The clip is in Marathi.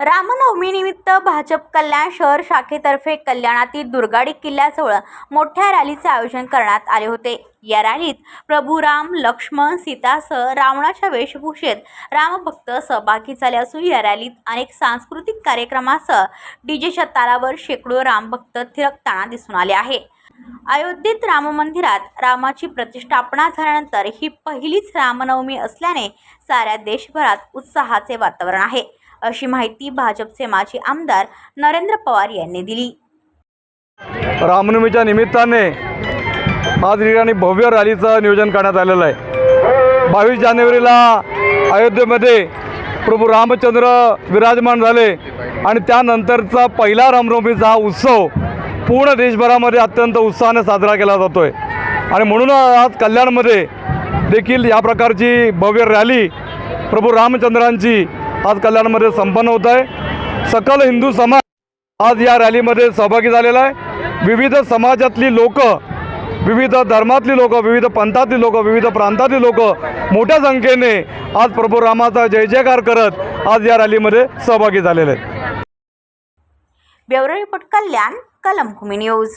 रामनवमीनिमित्त भाजप कल्याण शहर शाखेतर्फे कल्याणातील दुर्गाडी किल्ल्याजवळ मोठ्या रॅलीचे आयोजन करण्यात आले होते. या रॅलीत प्रभू राम लक्ष्मण सीतासह रावणाच्या वेशभूषेत रामभक्त सहभागी झाले असून या रॅलीत अनेक सांस्कृतिक कार्यक्रमासह डीजेच्या तालावर शेकडो रामभक्त थिरकताना दिसून आले आहे. अयोध्येत राम मंदिरात रामाची प्रतिष्ठापना झाल्यानंतर ही पहिलीच रामनवमी असल्याने साऱ्या देशभरात उत्साहाचे वातावरण आहे. अशी माहिती भाजपचे माजी आमदार नरेंद्र पवार यांनी दिली. रामनवमीच्या निमित्ताने आज ठिकाणी भव्य रॅलीचं नियोजन करण्यात आलेलं आहे. बावीस जानेवारीला अयोध्येमध्ये प्रभू रामचंद्र विराजमान झाले आणि त्यानंतरचा पहिला रामनवमीचा हा उत्सव पूर्ण देशभरामध्ये अत्यंत उत्साहाने साजरा केला जातो आहे आणि म्हणून आज कल्याणमध्ये देखील या प्रकारची भव्य रॅली प्रभू रामचंद्रांची आज कल्याणमध्ये संपन्न होत आहे. सकल हिंदू समाज आज या रॅलीमध्ये सहभागी झालेला आहे. विविध समाजातली लोक विविध धर्मातली लोक विविध पंथातली लोक विविध प्रांतातली लोक मोठ्या संख्येने आज प्रभू रामाचा जय जयकार करत आज या रॅलीमध्ये सहभागी झालेले आहेत. Bureau report Kalyan news.